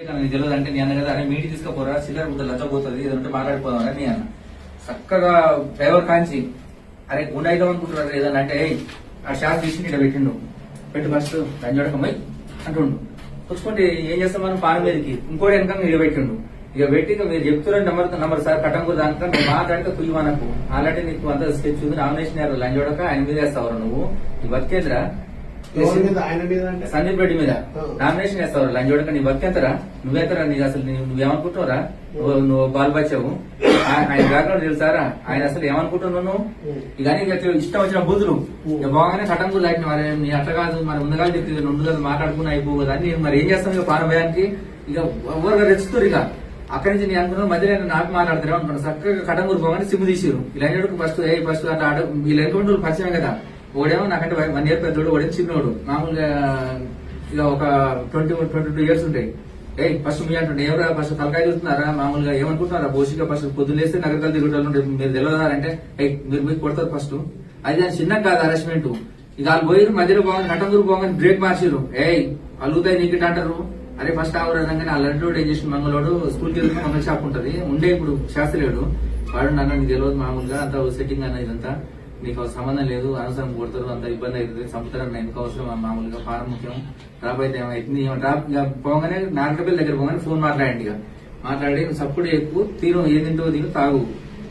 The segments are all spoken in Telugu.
నీకు తెలియదు అంటే నేను అన్న కదా అరే మీటి తీసుకుపోరా సిల్లర్ ముద్ద లచ్చపోతుంది ఏదంటే మాట్లాడిపోదాం అని అన్న. చక్కగా డ్రైవర్ కాంచి అరే గుండె అవుతాం అనుకుంటున్నారు ఏదన్నా అంటే "ఏయ్, ఆ షాప్ తీసి ఇక్కడ పెట్టిండు. పెట్టు ఫస్ట్ దాని చూడకమై అంటుండు. చూసుకుంటే ఏం చేస్తాం మనం పాన మీదకి? ఇంకోటి వెనక ఇక పెట్టిండు ఇక పెట్టి ఇక మీరు చెప్తున్నారు నెంబర్ నెంబర్ సార్ కట్టంకు దానికన్నా నువ్వు మాట్లాడితే కుయ్యి మనకు. ఆల్రెడీ నీకు అంత స్కెచ్ ఉంది నామినేషన్ యారు లంచ్ చూడక ఆయన మీద వేస్తావు నువ్వు. ఈ బతికేదిరా? ఆయన సందీప్ రెడ్డి మీద. నామినేషన్ వేస్తావు లంచ్ చూడక నీ భక్తి ఎంతరా నువ్వెంతరా నీకు అసలు నువ్వేమనుకుంటున్నారా నువ్వు నువ్వు బాల్ బచ్చావు ఆ- ఆయన బ్యాక్గ్రౌండ్ తెలుసారా ఆయన అసలు ఏమనుకుంటున్నావు ఇక ఇష్టం వచ్చిన బుద్ధులు. బాగానే కటంకులు లాంటి మరి నీ అట్లా కాదు మరి ముందుగా చెప్తే రెండు కదా మాట్లాడుకుని అయిపోవు కదా నేను మరి ఏం చేస్తాను ఇక పానభయానికి ఇక ఎవరుగా రెచ్చుతారు ఇక? అక్కడి నుంచి నేను అనుకున్నాను మధ్యలో నేను నాకు మాట్లాడతారు అనుకున్నాను చక్కగా కటంగురు పోగానే సిమ్ తీసిరు ఇలా ఫస్ట్ ఏ ఫస్ట్ అట్లా ఆడ వీళ్ళు ఎన్నుకుంటూ పరిచయం కదా. ఓడేమో నాకంటే వన్ ఇయర్ పెద్దోడు ఓడేమో చిన్నోడు. మామూలుగా ఇక ఒక ట్వంటీ ట్వంటీ టూ ఇయర్స్ ఉంటాయి. ఏ ఫస్ట్ మీ అంటుండే ఎవరా ఫస్ట్ తలకాయ చూస్తున్నారా? మామూలుగా ఏమనుకుంటున్నారా? బోసిగా ఫస్ట్ పొద్దులేస్తే నగరకాలు తిరుగుతారు మీరు తెలియదారంటే ఏయ్ మీరు మీకు కొడతారు ఫస్ట్ అది దాని చిన్న కాదు అరెస్ట్మెంట్ ఇక వాళ్ళు పోయిరు మధ్యలో పోగానే కటందూరు పోగానే బ్రేక్ మార్చిరు ఏయ్ అల్లుతాయి నీకు అంటారు? అరే ఫస్ట్ ఆవురు అనగానే వాళ్ళ లడ్డు ఏం చేసిన మంగళోడు స్కూల్కి వెళ్తే మంగళ షాప్ ఉంటది. ఉండే ఇప్పుడు శాస్త్రలేడు వాడు నన్ను తెలియదు మామూలుగా అంత సెట్టింగ్ అన్న ఇదంతా. నీకు సంబంధం లేదు అనవసరం కొడతారు అంత ఇబ్బంది అవుతుంది చంపుతారు ఎందుకు అవసరం? మామూలుగా పానం ముఖ్యం. డ్రాప్ అయితే ఏమైతుంది ఏమో డ్రాప్? పోగానే నాటకపల్లి దగ్గర పోగానే ఫోన్ మాట్లాడండి ఇక. మాట్లాడి సప్పుడు ఎక్కువ తీరు ఏం తింటావో తిను తాగు.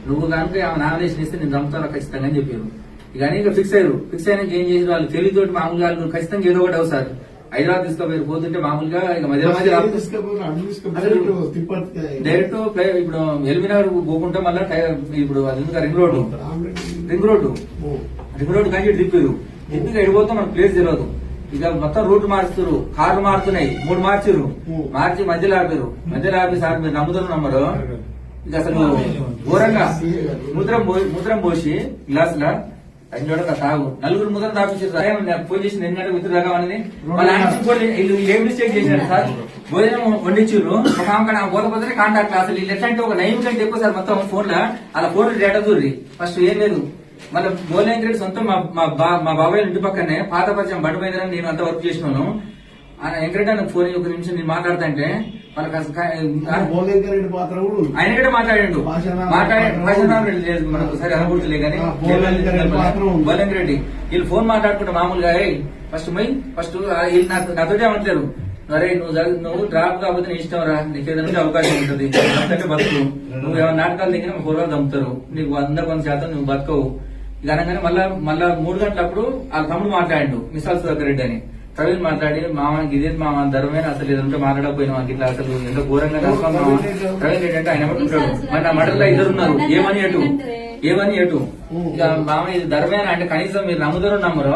నువ్వు కనుక ఆమె నామినేషన్ ఇస్తే నేను చంపుతాను ఖచ్చితంగా అని చెప్పారు. ఇక అని ఇక ఫిక్స్ అయ్యారు. ఫిక్స్ అయినాక ఏం చేసి వాళ్ళు? తెలివితోటి మామూలుగా వాళ్ళు ఖచ్చితంగా ఏదో ఒకటి అవుతారు హైదరాబాద్ తీసుకోపోయారు పోతుంటే మామూలుగా ఇక మధ్య మధ్య డైరెక్ట్ ఇప్పుడు ఎల్బీనగర్ పోకుంటే మళ్ళీ ఇప్పుడు అది ring Ramareddy. Ring road. Ring road కానీ తిప్పారు తిప్పి ఎడిపోతే మనకు ప్లేస్ తెలియదు ఇక మొత్తం రూట్ మారుస్తారు కార్లు మారుతున్నాయి. మూడు మార్చిరు. మార్చి మధ్యలో ఆపారు. మధ్యలో ఆపి సార్ మీరు నమ్ముతున్న నమ్మరు. ఇక అసలు ఘోరంగా. ముద్రం ముద్రం పోసి గ్లాస్ లా అది చూడక తాగు నలుగురు ముద్ర తాపించారు ఫోన్ చేసి నేను గంట విత్తు తాగామని వాళ్ళ ఆయన ఇంకోటి వీళ్ళు వీళ్ళు ఏం మిస్టేక్ చేశారు సార్? భోజనం వండించారు. ఒక ఆమె కాంటాక్ట్ అసలు వీళ్ళు ఎట్లా అంటే ఒక నైన్ కంటే ఎక్కువ సార్ మొత్తం ఫోన్ లా. అలా ఫోన్ డేటా చూర్రి ఫస్ట్ ఏం లేదు. మళ్ళీ గ్రేడ్ సొంతం మా మా బాబాయ్ ఇంటి పక్కనే పాత పరిచయం బండిపోయిందని నేను అంత వర్క్ చేసినాను. ఆయన వెంకరెడ్డి నాకు ఫోన్ ఒక నిమిషం నేను మాట్లాడుతుంటే వాళ్ళకి. ఆయన కూడా మాట్లాడిండు. మాట్లాడి లేదు మనకు సరే అనుభూతులే కానీ. ఆ, బోలంగి రెడ్డి మాత్రం ఉంది. బోలంగి రెడ్డి వీళ్ళు ఫోన్ మాట్లాడుకుంటే మామూలుగా "ఏయ్, ఫస్ట్ మై ఫస్ట్ నాకు నాతోటే ఏమంటారు అరే నువ్వు నువ్వు డ్రాప్ కాకపోతే నీ ఇష్టం రా నీకు ఏదైనా అవకాశం ఉంటుంది. బతుకు నువ్వు ఏమైనా నాటకాలు దిగిన కూరగాయలు చంపుతారు నీకు వంద కొంత శాతం నువ్వు బతకవు. ఇది అనగానే మళ్ళా మళ్ళా మూడు గంటలప్పుడు వాళ్ళ తమ్ముడు మాట్లాడిండు మిసాల్ సుధాకర్ రెడ్డి అని. ప్రవీణ్ మాట్లాడి మామ ఇదే మామ ధర్మమైన అసలు ఏదంటే మాట్లాడకపోయినా మాకు ఇట్లా అసలు ఎంత ఘోరంగా నష్టం మామ. ప్రవీణ్ రెడ్డి అంటే ఆయన ఏమంటున్నాడు? మరి నా మడలో ఇద్దరు ఉన్నారు ఏమని ఎటు ఏమని ఎటు ఇక మామ ఇది ధర్మేన అంటే కనీసం మీరు నమ్ముతారో నమ్మరు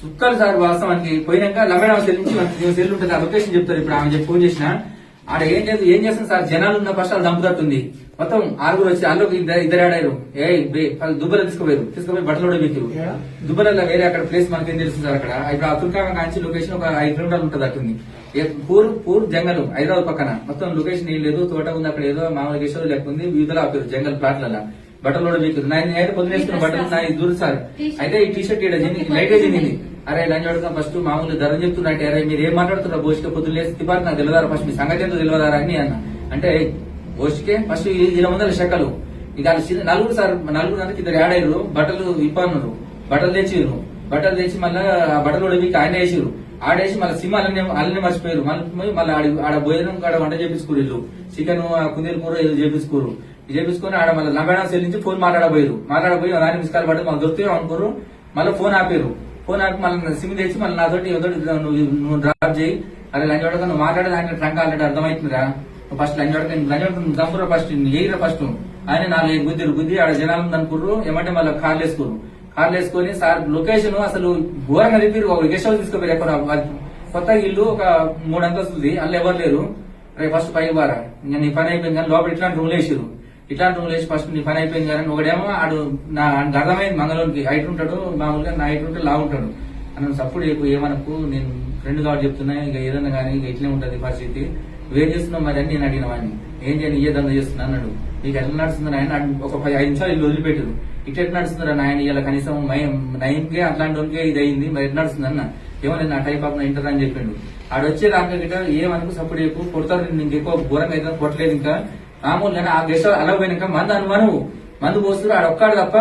సుక్కలు సార్ వాస్తవానికి పోయినాక లమ్మేడ సెల్ నుంచి సెల్ ఉంటుంది ఆ లొకేషన్ చెప్తారు. ఇప్పుడు ఆమె చెప్పి ఫోన్ చేసిన ఆడ ఏం చేస్తుంది ఏం చేస్తుంది సార్? జనాలు ఉన్న ఫస్ట్ వాళ్ళు చంపుతట్టుంది మొత్తం ఆరుగురు వచ్చి అందులో ఇద్దరు ఇద్దరు ఆడారు ఏ దుబ్బలు తీసుకుపోయారు. తీసుకుపోయి బట్టలు కూడా పెట్టారు. ఏడా? దుబ్బలలో వేరే అక్కడ ప్లేస్ మనకేం తెలుస్తుంది సార్ అక్కడ? ఇప్పుడు అతుల్కాగా కాంచి లొకేషన్ ఒక ఐదు కిలోమీటర్లు ఉంటుంది అట్టుంది. ఏ- పూర్ పూర్ జంగల్ హైదరాబాద్ పక్కన. మొత్తం లొకేషన్ ఏం లేదు. తోట ఉంది అక్కడ ఏదో మామూలుగా గెస్ట్ లెక్క ఉంది వివిధలో ఆపారు జంగల్ ప్లాట్లలో బట్టలు కూడా మీకు నేను అయితే పొద్దునేసుకున్న బట్టలు నా ఇది సార్. అయితే ఈ టీ షర్ట్ ఇక్కడ లైట్ జింది అరే లంచ్ అడుగుతాం ఫస్ట్ మామూలు ధర చెప్తున్నట్టే అరే మీరు ఏం మాట్లాడుతున్నారు బోష్కే పొద్దున్న లేసి తిపారు నాకు తెలియదారా ఫస్ట్ మీ సంగతి ఎంతో తెలియదారా అని అన్న. అంటే బోష్కే ఫస్ట్ ఇరవై వందల శకలు. ఇక చిన్న- నలుగురు సార్ నలుగురు అందుకు ఇద్దరు యాడ్ అయ్యారు. బట్టలు ఇప్పన్నారు బట్టలు తెచ్చిర్రు. బట్టలు తెచ్చి మళ్ళీ ఆ బట్టలు కూడా ఆయన వేసిర్రు. ఆడేసి మళ్ళీ సిమ్ అల్లనే అల్లనే మర్చిపోయారు. మళ్ళీ మళ్ళీ ఆడ ఆడ భోజనం కాడ వంట చేపించుకోరు వీళ్ళు చికెన్ కుందేలు కూర ఏదో చేపించుకోరు ఇది చేపించుకొని ఆడ మళ్ళీ లంబేడా చెల్లించి ఫోన్ మాట్లాడబోయారు. మాట్లాడబోయి రాని మిస్ కాల్ పడి మళ్ళీ దొరికితే అనుకోరు మళ్ళీ ఫోన్ ఆపారు. ఫోన్ ఆపి మళ్ళీ సిమ్ తెచ్చి మళ్ళీ నాతోటి ఏదోటి నువ్వు నువ్వు డ్రాప్ చేయి. అరే లంచ్ వాడక నువ్వు మాట్లాడే దానికి ట్రంక్ ఆల్రెడీ అర్థమవుతుందిరా. ఫస్ట్ లంచ్ వాడక లంచ్ చంపురా ఫస్ట్ ఏగిరా ఫస్ట్. ఆయన నాలుగు గుద్దిరు గుద్ది ఆడ జనాలు అనుకుర్రు ఏమంటే మళ్ళీ కార్లు వేసుకుర్రు. కార్లు వేసుకొని సార్ లొకేషన్ అసలు ఘోరంగా తిప్పిరు ఒక గెస్ట్ హౌస్ తీసుకుపోయారు ఎక్కడ? కొత్త ఇల్లు ఒక మూడు అంతస్తుంది. అందులో ఎవరు లేరు? రేపు ఫస్ట్ పై బారా ఇంకా నీ పని అయిపోయింది కానీ లోపల ఇట్లాంటి రూమ్లు వేసిరు ఇట్లాంటి రూమ్లు వేసి ఫస్ట్ నీ పని అయిపోయింది కానీ ఒకడేమో ఆడు నా అర్థమైంది మంగళూరుకి. హైట్ ఉంటాడు మామూలుగా నా హైట్ ఉంటే లా ఉంటాడు. అని సపోర్ట్ చెప్పు ఏమనకు? నేను ఫ్రెండ్ కాబట్టి చెప్తున్నా. ఇక ఏదన్నా కానీ ఇక ఇట్లే ఉంటుంది పరిస్థితి. నువ్వేం చేస్తున్నావు? మరి అని నేను అడిగిన వాడిని. ఏం చేయను ఇయ్యే దంద చేస్తున్నా? అన్నాడు. నీకు ఎట్లా నడుస్తుంది ఆయన ఒక పది ఐదు నిమిషాలు ఇల్లు వదిలిపెట్టారు ఇట్లా ఎట్లా నడుస్తుందా నాయన? ఇలా కనీసం నైన్ కే అట్లాంటి వాళ్ళకే ఇది అయింది. మరి ఎట్లా నడుస్తుంది అన్న? ఏమో నేను నా టైప్ ఆఫ్ ఇంటర్ అని చెప్పిండు. ఆడొచ్చే రాక గిట్ట ఏమనుకు సపోర్ట్ చెప్పు కొడతారు నీకు ఎక్కువ ఘోరంగా అయితే కొట్టలేదు ఇంకా. మామూలుగానే ఆ గెస్ట్ అలా పోయినాక మందు అనుమానవు. మందు పోస్తున్నారు ఆడ ఒక్కడు తప్ప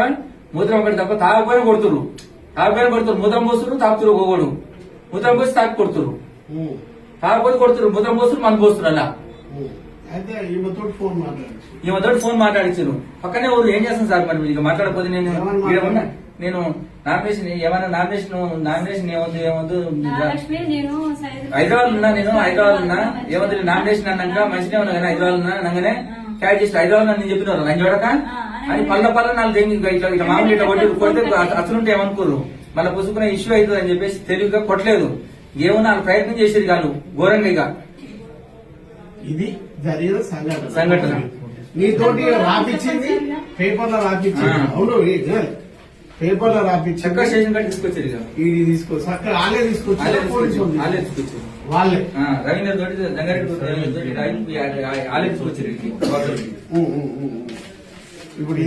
మూత్రం ఒకటి తప్ప తాగపోయిన కొడుతురు తాగపోయిన కొడుతురు మూత్రం పోస్తున్నారు తాగుతురు ఒక్కోడు మూత్రం పోసి తాకు కొడుతురు తాగపోతే కొడుతురు మూత్రం పోస్తున్నారు మందు పోస్తున్నారు అలా. ఉమ్. అయితే ఈమెతో ఫోన్ మాట్లాడు ఈ మొదటి ఫోన్ మాట్లాడించారు పక్కనే ఊరు ఏం చేస్తాను సార్ మరి ఇక మాట్లాడకపోతే నేను? నేను నామినేషన్ ఏమైనా నామినేషన్ నామినేషన్ ఏముంది ఏముంది లక్ష్మి నేను సైదు- హైదరాబాద్ ఉన్నా నేను హైదరాబాద్ ఉన్నా. ఏమంది నామినేషన్ అన్నాక మంచిగా ఉన్నా కానీ హైదరాబాద్ ఉన్నా అనగానే క్యాచ్ చేసి హైదరాబాద్ అని చెప్పిన నేను చూడక అని పళ్ళ పళ్ళ నాలుగు దేని ఇట్లా ఇట్లా మామూలు ఇట్లా కొట్టి కొడితే అసలు ఉంటే ఏమనుకోరు. మళ్ళీ పుసుకునే ఇష్యూ అవుతుంది అని చెప్పేసి తెలివిగా కొట్టలేదు. ఏమన్నా ప్రయత్నం చేసేది కాదు ఘోరంగా ఇక. ఇది జరిగిన సంఘటన. సంఘటన. నీతోటి రాపిచ్చింది పేపర్లో రాపిచ్చింది. అవును పేపర్లో రాపిచ్చింది. చక్కగా స్టేషన్ ఇక. ఇది తీసుకో చక్కగా వాళ్ళే. తీసుకొచ్చారు. వాళ్ళే. తీసుకొచ్చారు రవీంద్ర తోటి రంగారెడ్డి వాళ్ళే తీసుకొచ్చారు ఉమ్. ఇప్పుడు